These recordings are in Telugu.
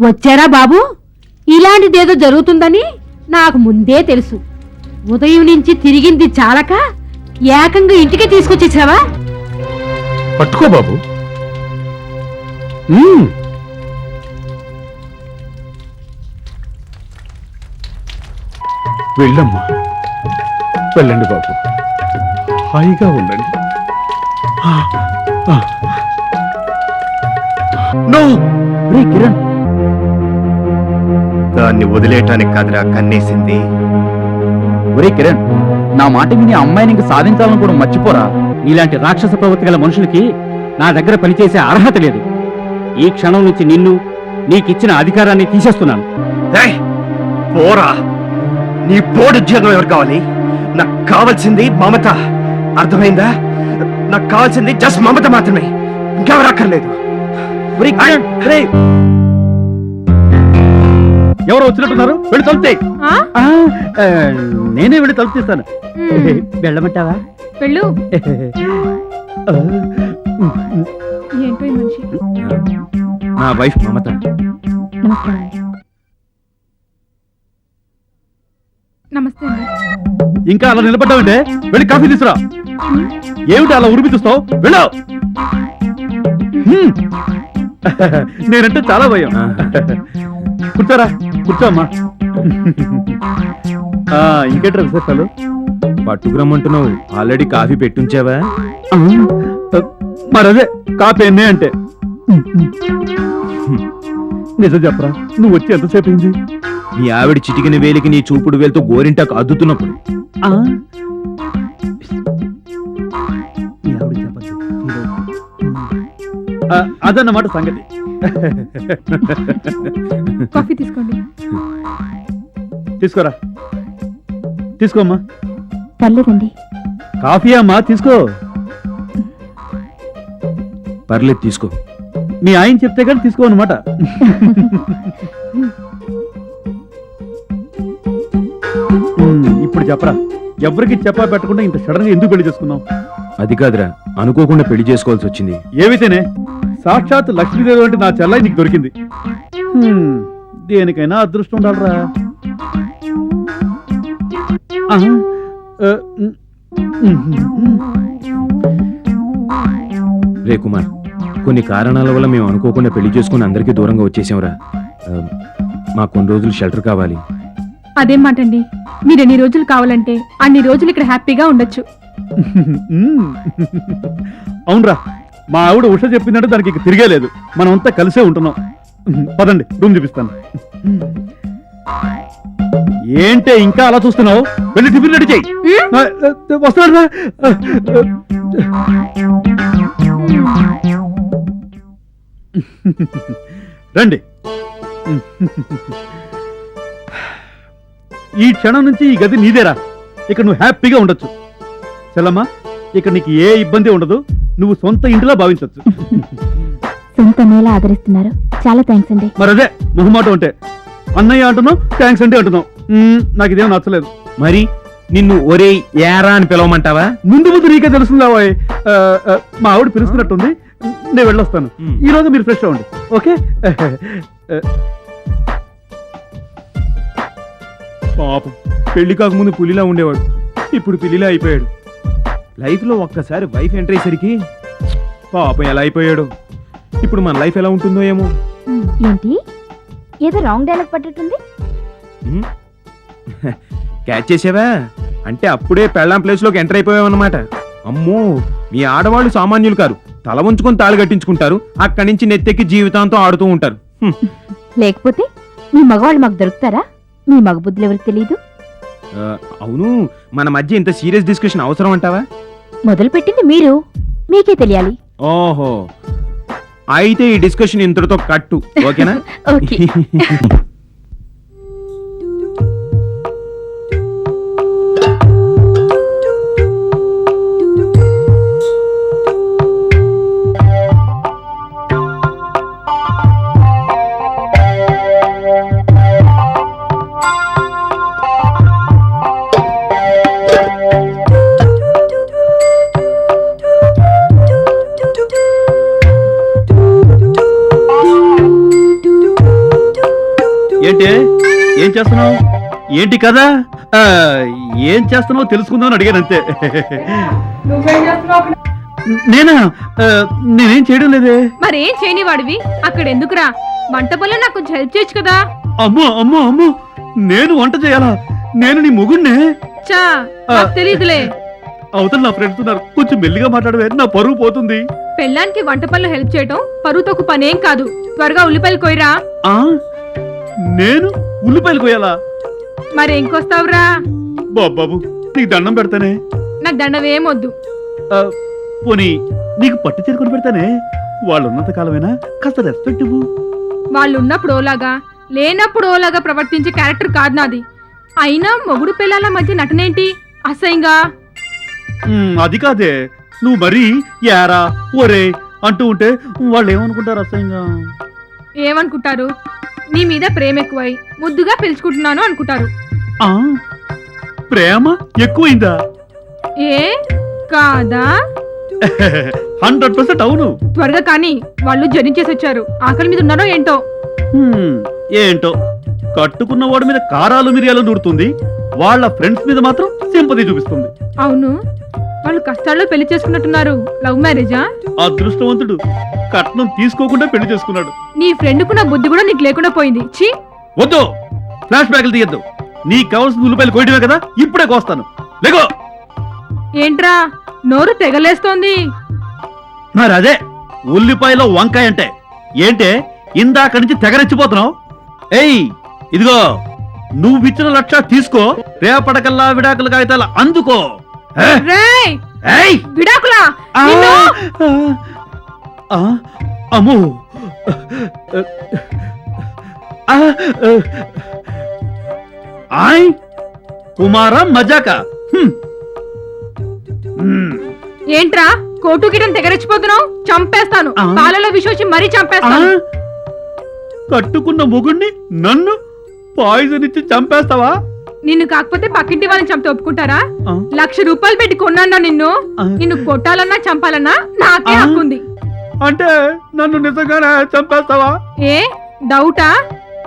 వచ్చారా బాబు? ఇలాంటిదేదో జరుగుతుందని నాకు ముందే తెలుసు. ఉదయం నుంచి తిరిగింది చాలక ఏకంగా ఇంటికి తీసుకొచ్చేసావా? పట్టుకో బాబు. వెళ్ళమ్మా. వెళ్ళండి బాబు. హాయిగా ఉండండి. నో! దాన్ని వదిలేయటానికి కాదురా కన్నేసింది. ఒరే కిరణ్ నా మాట విని అమ్మాయిని ఇంక సాధించాలని కూడా మర్చిపోరా. ఇలాంటి రాక్షస ప్రవృత్తి గల మనుషులకి నా దగ్గర పనిచేసే అర్హత లేదు. ఈ క్షణం నుంచి నిన్ను నీకిచ్చిన అధికారాన్ని తీసేస్తున్నాను. పోరా. నీ బోర్డు ఉద్యోగం ఎవరు కావాలి? నాకు కావాల్సింది మమత. అర్థమైందా? నాకు కావాల్సింది జస్ట్ మమత మాత్రమే. ఇంకెవరు అక్కర్లేదు ఎవరు వచ్చినట్టున్నారు? వెళ్ళి తలుపుతే. ఆ? నేనే వెళ్ళి తలుపు తీస్తాను. వెళ్ళమంటావా? వెళ్ళు. ఆ, ఏంటో ఈ మనిషి? నా వైఫ్ మమత. నమస్తే. అండి. ఇంకా అలా నిలబడ్డావంటే? వెళ్ళి కాఫీ తీసురా ఏమిటి అలా ఉరిమి చూస్తావు? వెళ్ళు. హ్మ్. నేనంటే చాలా భయం. కూర్చోరా కూర్చోమ్మా. ఆ, ఇంకేంట్రా విశేషాలు? పట్టుకురమ్మంటున్నావు. ఆల్రెడీ కాఫీ పెట్టుంచావా? మరదే కాపీ ఎన్నే అంటే. నిజం చెప్పరా నువ్వు వచ్చి ఎంతసేపు అయింది? నీ ఆవిడ చిటికిన వేలికి నీ చూపుడు వేలుతో గోరింటాకు అద్దుతున్నప్పుడు. అదన్నమాట సంగతి. కాఫీ తీసుకోండి. తీసుకోరా? తీసుకోమ్మా. పర్లేదండి. కాఫీ అమ్మా తీసుకో. పర్లేదు తీసుకో. మీ ఆయన చెప్తే కానీ తీసుకో అనమాట ఇప్పుడు చెప్పరా. ఎవరికి చెప్పా పెట్టకుండా ఇంత సడన్గా ఎందుకు పెళ్ళి చేసుకున్నావు? అది కాదురా అనుకోకుండా పెళ్ళి చేసుకోవాల్సి వచ్చింది. ఏవైతేనే? సాక్షాత్ లక్ష్మీదేవి అంటే నా చెల్లాయి నీకు దొరికింది. దేనికైనా అదృష్టం ఉండాలరా. రే కుమార్ కొన్ని కారణాల వల్ల మేము అనుకోకుండా పెళ్ళి చేసుకుని అందరికీ దూరంగా వచ్చేసాంరా. మాకు కొన్ని రోజులు షెల్టర్ కావాలి. అదేం మాట అండి మీరు ఎన్ని రోజులు కావాలంటే అన్ని రోజులు ఇక్కడ హ్యాపీగా ఉండొచ్చు. అవునరా. మా ఆవిడ ఉష చెప్పిందంటే దానికి ఇక తిరిగే లేదు. మనం అంతా కలిసే ఉంటున్నాం. పదండి రూమ్ చూపిస్తాను. ఏంటే ఇంకా అలా చూస్తున్నావు? వెళ్ళి టిఫిన్ రెడీ చేయి. వస్తున్నాడు రండి. ఈ క్షణం నుంచి ఈ గది నీదేరా. ఇక్కడ నువ్వు హ్యాపీగా ఉండొచ్చు. చెల్లమ్మా ఇక్కడ నీకు ఏ ఇబ్బంది ఉండదు. నువ్వు సొంత ఇంటిలో భావించవచ్చు సొంత నేల ఆదరిస్తున్నారు. చాలా థ్యాంక్స్ అండి. మరి అదే మొహమాటం అంటే. అన్నయ్య అంటున్నావు థ్యాంక్స్ అంటే అంటున్నావు మ్మ్, నాకు ఇదేం నచ్చలేదు. మరి నిన్ను ఒరే ఏరా అని పిలవమంటావా? ముందు ముందు నీకే తెలుస్తుంది బాబాయ్. ఆ, ఆ, మా ఆవిడ పిలుస్తున్నట్టుంది. నేను వెళ్ళొస్తాను. మ్మ్. ఈ రోజు మీరు ఫ్రెష్ అవ్వండి. ఓకే? పాపం పెళ్ళి కాకముందు పులిలా ఉండేవాడు. ఇప్పుడు పిల్లిలా అయిపోయాడు. లైఫ్లో ఒక్కసారి వైఫ్ ఎంటర్ అయ్యేసరికి పాపం ఎలా అయిపోయాడు? ఇప్పుడు మన లైఫ్ ఎలా ఉంటుందో ఏమో? ఏంటి? ఏదో రాంగ్ డైలాగ్ పట్టేటుంది ఉమ్. క్యాచ్ చేసావా? అంటే అప్పుడే పెళ్ళాం ప్లేస్లోకి ఎంటర్ అయిపోయావన్నమాట. అమ్మో మీ ఆడవాళ్ళు సామాన్యులు కారు. తల ఉంచుకొని తాళి కట్టించుకుంటారు. అక్కడి నుంచి నెత్తెక్కి జీవితాంతం ఆడుతూ ఉంటారు. లేకపోతే మీ మగవాళ్ళు మాకు దొరుకుతారా? మీ మగబుద్ధులు ఎవరికి తెలియదు అవును. మన మధ్య ఇంత సీరియస్ డిస్కషన్ అవసరం అంటావా? మొదలు పెట్టింది మీరు. మీకే తెలియాలి. ఓహో. అయితే ఈ డిస్కషన్ ఇంతటితో కట్టు. ఓకేనా? ఓకే. ఏంటి ఏం చేస్తున్నావు? ఏంటి కదా ఆ, ఏం చేస్తున్నావు తెలుసుకుందామని అడిగాను అంతే. నేనా? నేనేం చేయడం లేదే. మరేం చేయని వాడివి? అక్కడ ఎందుకురా? వంట పనులు నాకు కొంచెం హెల్ప్ చేయొచ్చు కదా. అమ్మో అమ్మో అమ్మో! నేను వంట చేయాలా? నేను నీ మొగుణ్ణే? చా నాకు తెలియదులే అవతల నా ఫ్రెండ్స్ ఉన్నారు. కొంచెం మెల్లిగా మాట్లాడవే నా పరువు పోతుంది. పెళ్ళానికి వంట పనులు హెల్ప్ చేయటం పరువుతో పనేం కాదు. త్వరగా ఉల్లిపాయలు కొయ్యరా. ఆ? నేను ఉల్లిపాయలు కోయాలా మరి ఇంకొస్తావురా బాబాబు నీకు దండం పెడతానే. నాకు దండవేమొద్దు ఆ, పోనీ నీకు పట్టు చీర కొని పెడతానే? వాళ్ళు ఉన్నంత కాలమైనా? కాస్త రెస్పెక్ట్ ఇవ్వు వాళ్ళు ఉన్నప్పుడు ఓలాగా లేనప్పుడు ఓలాగా ప్రవర్తించే క్యారెక్టర్ కాదు నాది. అయినా మొగుడు పిల్లల మధ్య నటనేంటి? అసహ్యంగా. అది కాదే. నువ్వు మరీ యారా ఒరే అంటూ ఉంటే వాళ్ళు ఏమనుకుంటారు అసహ్యంగా? ఏమనుకుంటారు? నీ మీద ప్రేమ ఎక్కువై ముద్దుగా పిలుచుకుంటున్నాను అనుకుంటారు. ఆ, ప్రేమ ఎక్కువైందా? ఏ కాదా? హండ్రెడ్ పర్సెంట్ అవును. త్వరగా కానీ వాళ్ళు జరించేసి వచ్చారు ఆకలి మీద ఉన్నారో ఏంటో? హ్మ్, ఏంటో? కట్టుకున్న వాడి మీద కారాలు మిరియాలు నూరుతుంది. వాళ్ళ ఫ్రెండ్స్ మీద మాత్రం సింపతి చూపిస్తుంది. అవును. వాళ్ళు కష్టాల్లో పెళ్ళి చేసుకున్నట్టున్నారు. లవ్ మ్యారేజా అదృష్టవంతుడు. కట్నం తీసుకోకుండా పెళ్ళి చేసుకున్నాడు. నీ ఫ్రెండ్కు నా బుద్ధి కూడా నీకు లేకుండా పోయింది. ఛీ! వద్దు. ఫ్లాష్ బ్యాక్లు తీయద్దు. నీకు కావాల్సిన ఉల్లిపాయలు కోయడమే కదా? ఇప్పుడే కోస్తాను. లేగో! ఏంట్రా? నోరు తెగలేస్తోంది. మరి అదే ఉల్లిపాయలో వంకాయ అంటే. ఏంటే? ఇందాక నుంచి తెగరెచ్చిపోతున్నావు. ఏయ్ ఇదిగో. నువ్వు ఇచ్చిన లక్ష తీసుకో. రేపటికల్లా విడాకుల కాగితాలు అందుకో? రేయ్ ఏయ్ విడాకులా ఆ! నిన్ను! ఆ! అమ్మో! ఆయ్ కుమార మజాక. ఏంట్రా కోటు గిటం తెగరెచ్చిపోతున్నావు చంపేస్తాను. పాలలో విషోచి మరీ! చంపేస్తాను కట్టుకున్న మొగుణ్ణి నన్ను పాయిజన్ ఇచ్చి చంపేస్తావా నిన్ను కాకపోతే పక్కింటి వాళ్ళని చంపితే ఒప్పుకుంటారా. లక్ష రూపాయలు పెట్టి కొన్నానా నిన్ను. నిన్ను కొట్టాలన్నా చంపాలన్నా నాకే. హక్కుంది అంటే నన్ను నిజంగానే చంపేస్తావా? ఏ? డౌటా?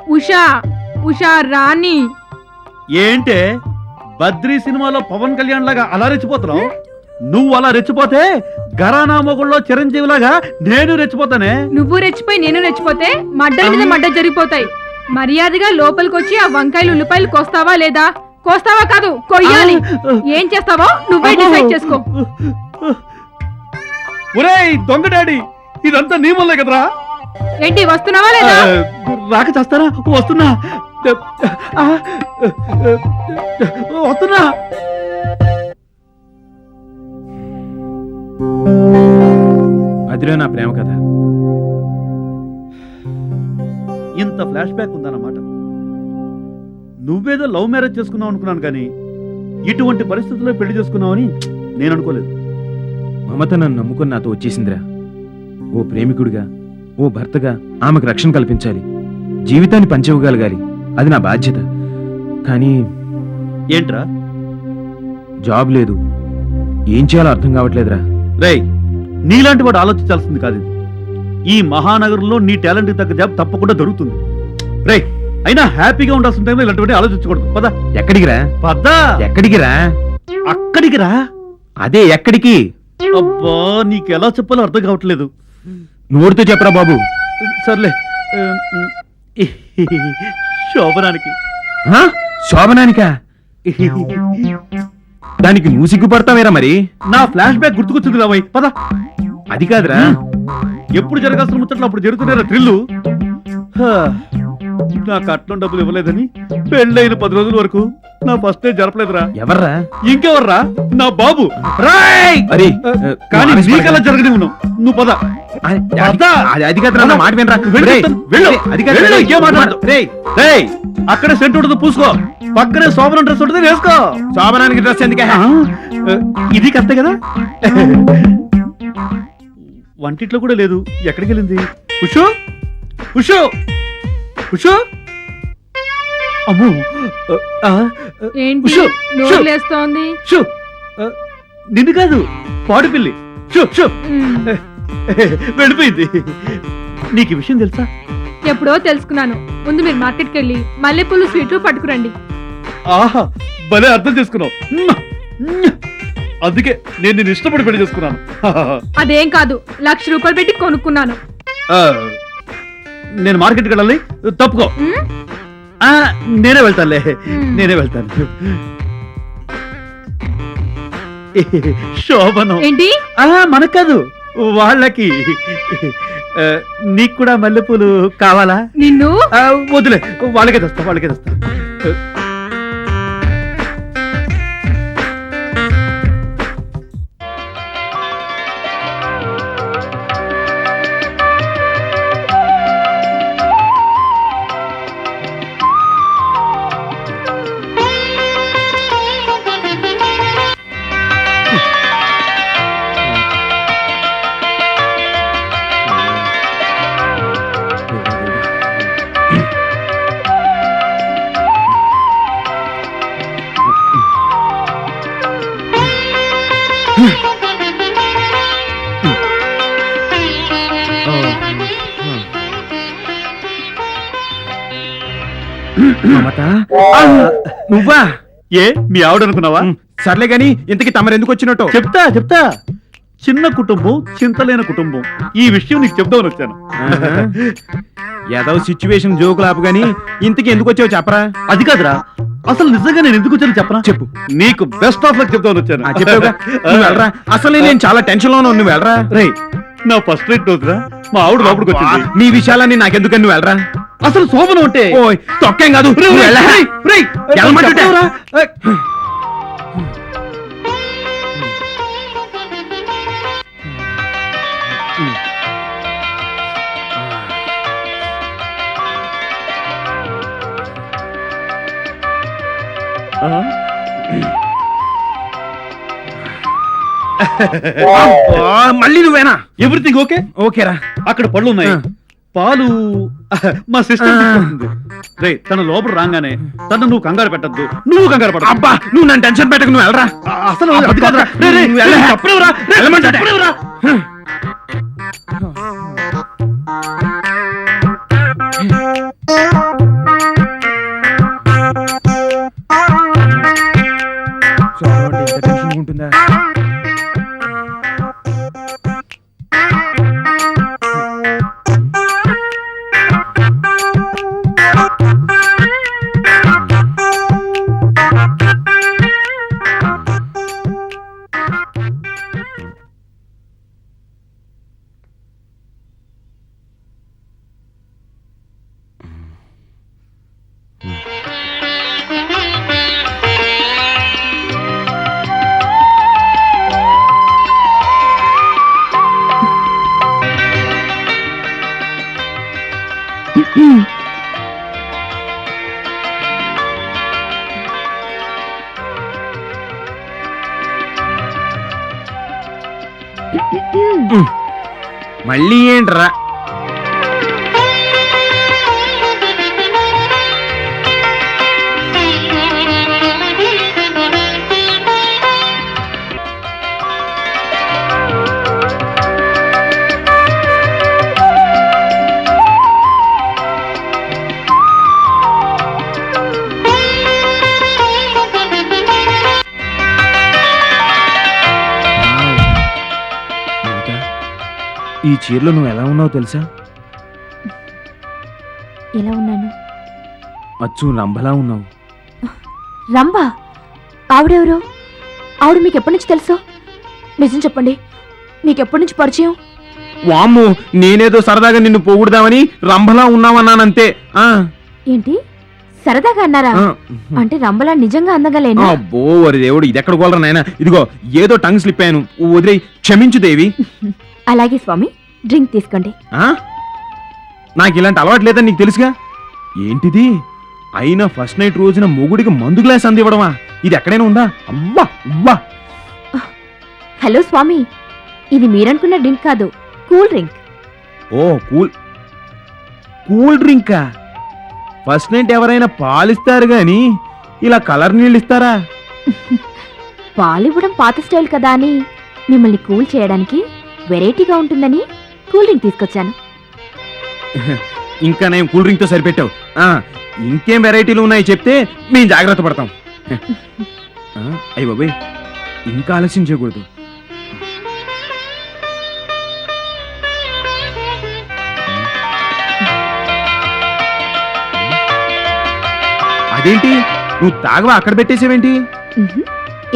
ఉషా ఉషా రాణి. ఏంటే? బద్రీ సినిమాలో పవన్ కళ్యాణ్ లాగా అలా రెచ్చిపోతున్నావు? నువ్వు అలా రెచ్చిపోతే గరానా మొగుళ్ళలో చిరంజీవి లాగా నేను రెచ్చిపోతానే? నువ్వు రెచ్చిపోయి నేను రెచ్చిపోతే మడ్డల మీద మడ్డ జరిగిపోతాయి. మర్యాదగా లోపలికి వచ్చి ఆ వంకాయలు ఉల్లిపాయలు కోస్తావా లేదా? కోస్తావా కాదు కొయ్యాలి. ఏం చేస్తావో నువ్వే డిసైడ్ చేసుకో. ఒరేయ్ దొంగ డాడీ ఇదంతా నీ వల్లే కదరా? ఏంటి వస్తున్నావా లేదా? రాక చేస్తారా? వస్తున్నా. ఆ, వస్తున్నా. అదిలో నా ప్రేమ కథ. ఇంత ఫ్లాష్ బ్యాక్ ఉందన్నమాట. నువ్వేదో లవ్ మ్యారేజ్ చేసుకున్నావు అనుకున్నాను కానీ ఇటువంటి పరిస్థితుల్లో పెళ్ళి చేసుకున్నావని నేను అనుకోలేదు. మమత నన్ను నమ్ముకుని నాతో వచ్చేసిందిరా. ఓ ప్రేమికుడిగా ఓ భర్తగా ఆమెకు రక్షణ కల్పించాలి. జీవితాన్ని పంచివ్వగలగాలి. అది నా బాధ్యత. కానీ ఏంట్రా? జాబ్ లేదు. ఏం చేయాలో అర్థం కావట్లేదురా. రేయ్ నీలాంటి వాడు ఆలోచించాల్సింది కాదు ఇది. ఈ మహానగరంలో నీ టాలెంట్ తగ్గ జాబ్ తప్పకుండా దొరుకుతుంది. రేయ్ అయినా హ్యాపీగా ఉండాల్సిన టైంలో ఇలాంటివన్నీ ఆలోచించకూడదు. పద. ఎక్కడికి రా? పద. ఎక్కడికి రా? అక్కడికి రా. అదే ఎక్కడికి? అబ్బా నీకు ఎలా చెప్పాలో అర్థం కావట్లేదు. నోరుతో చెప్పరా బాబు. సర్లే. శోభనానికి? శోభనానికా? దానికి నువ్వు సిగ్గుపడతావేరా మరి? నా ఫ్లాష్ బ్యాక్ గుర్తుకొచ్చింది రాబోయ్ పద. అది కాదురా. ఎప్పుడు జరగాల్సిన ముచ్చట్లు అప్పుడు జరుగుతున్నారా థ్రిల్లు నా కట్నం డబ్బులు ఇవ్వలేదని పెళ్ళైన పది రోజుల వరకు నా ఫస్ట్ డే జరపలేదురా. ఎవర్రా? ఇంకెవర్రా? నా బాబు. రాయ్! అరే కానీ నీకలా జరగని ఉన్నావు? నువ్వు పద. అది నా మాట వినరా. అక్కడే సెంట్ ఉంటుంది పూసుకో. పక్కనే శోభనం డ్రెస్ ఉంటుంది వేసుకో. శోభనానికి డ్రెస్ ఎందుకే? ఆ, ఇది కరెక్టే కదా? వంటిట్లో కూడా లేదు. ఎక్కడికి వెళ్ళింది ఉషో? ఉషో? ఉషో? అమ్మో! ఆ, ఆ, ఏంటి? షూ, నోరు షూ. లేస్తోంది. షో ఆ, నిన్ను కాదు పాడు పిల్లి షో షో మ్, వెళ్ళిపోయింది. నీకు ఈ విషయం తెలుసా? ఎప్పుడో తెలుసుకున్నాను. ముందు మీరు మార్కెట్కి వెళ్ళి మల్లెపూలు స్వీట్లు పట్టుకురండి. ఆహా! భలే అర్థం చేసుకున్నావు. అందుకే నేను నిన్ను ఇష్టపడి పెళ్ళి చేసుకున్నాను. అదేం కాదు లక్ష రూపాయలు పెట్టి కొనుక్కున్నాను. ఆ, నేను మార్కెట్కి వెళ్ళాలి? తప్పుకో. ఉమ్, ఆ, నేనే వెళ్తానులే. నేనే వెళ్తాను. శోభనం. ఏంటి? ఆ, మనకు కాదు వాళ్ళకి. ఆ, నీకు కూడా మల్లెపూలు కావాలా? నిన్ను? ఆ, వదిలే వాళ్ళకే తెస్తా వాళ్ళకే తెస్తా. మమత నువ్వా? ఏ మీ ఆవిడ అనుకున్నావా సర్లే గాని ఇంతకి తమరు ఎందుకు వచ్చినట్టు చెప్తా చెప్తా. చిన్న కుటుంబం చింతలేని కుటుంబం. ఈ విషయం నీకు చెప్దామని వచ్చాను. ఏదో సిచ్యువేషన్ జోకులు ఆపు గాని ఇంతకి ఎందుకు వచ్చావు చెప్పరా? అది కాదురా. అసలు నిజంగా నేను ఎందుకు వచ్చాను చెప్పనా? చెప్పు. నీకు బెస్ట్ ఆఫ్ లక్ చెప్దామని వచ్చాను. వెళ్ళరా? అసలు నేను చాలా టెన్షన్లో నువ్వు వెళ్ళరా? రేయ్ నా ఫస్ట్ రేట్ రోజురా. మా ఆవిడ లోపలికి వచ్చింది. నీ విషయాలన్నీ నాకెందుకని నువ్వు వెళ్ళరా? అసలు శోభనం అంటే ఓయ్ తొక్కేం కాదు నువ్వు వెళ్ళరా? రేయ్, రేయ్, వెళ్ళమంటుంటే. చెప్పవురా? అబ్బా, మళ్ళీ నువ్వేనా ఎవ్రీథింగ్ ఓకే ఓకేరా అక్కడ పళ్ళు ఉన్నాయి ఆ. పాలు మా సిస్టర్. రే తన లోపల రాగానే తను నువ్వు కంగారు పెట్టద్దు. నువ్వు కంగారు పడ అబ్బా నువ్వు నన్ను టెన్షన్ పెట్టకు నువ్వు వెళ్ళరా? అసలు మళ్ళీ ఏంట్రా? ఈ చీరలో నువ్వు ఎలా ఉన్నావు తెలుసా? ఎలా ఉన్నాను? అచ్చు రంభలా ఉన్నావు. రంభ? ఆవిడెవరు? ఆవిడ మీకు ఎప్పటి నుంచి తెలుసు? నిజం చెప్పండి. మీకు ఎప్పటి నుంచి పరిచయం? వామ్ము నేనేదో సరదాగా నిన్ను పోగొడదామని రంభలా ఉన్నావన్నానంతే. ఆ, ఏంటి? సరదాగా అన్నారా? ఆ. అంటే రంభలా నిజంగా అందగలేనా? అబ్బో వరి దేవుడు ఇది ఎక్కడ కోలరా నాయన? ఇదిగో ఏదో టంగ్ స్లిప్ అయ్యాను. వదిలే క్షమించు దేవి. అలాగే స్వామి డ్రింక్ తీసుకోండి. ఆ? నాకు ఇలాంటి అలవాటు లేదని నీకు తెలుసుగా? ఏంటిది? అయినా ఫస్ట్ నైట్ రోజున మొగుడికి మందు గ్లాస్ అందివ్వడమా? ఇది ఎక్కడైనా ఉందా? అమ్మా అమ్మా! హలో స్వామి ఇది మీరనుకున్న డ్రింక్ కాదు కూల్ డ్రింక్. ఓ కూల్ కూల్ డ్రింకా? ఫస్ట్ నైట్ ఎవరైనా పాలిస్తారు గాని ఇలా కలర్ నీళ్ళు ఇస్తారా? పాలివ్వడం పాత స్టైల్ కదా అని మిమ్మల్ని కూల్ చేయడానికి వెరైటీగా ఉంటుందని కూల్ డ్రింక్ తీసుకొచ్చాను. ఇంకా నేను కూల్ డ్రింక్తో సరిపెట్టావు ఇంకేం వెరైటీలు ఉన్నాయి చెప్తే మేము జాగ్రత్త పడతాం. అయ్యి బాబాయ్ ఇంకా ఆలస్యం చేయకూడదు. అదేంటి నువ్వు తాగవా? అక్కడ పెట్టేసేవేంటి.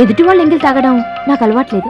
ఎదుటి వాళ్ళు ఎంగిల్ తాగడం నాకు అలవాట్లేదు.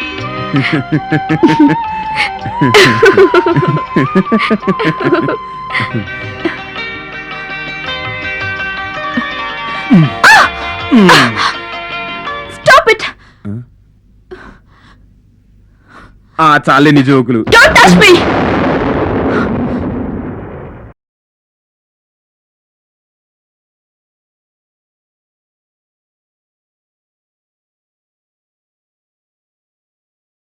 స్టాప్ ఇట్ ఆ చాలే నీ జోకులు. Don't touch me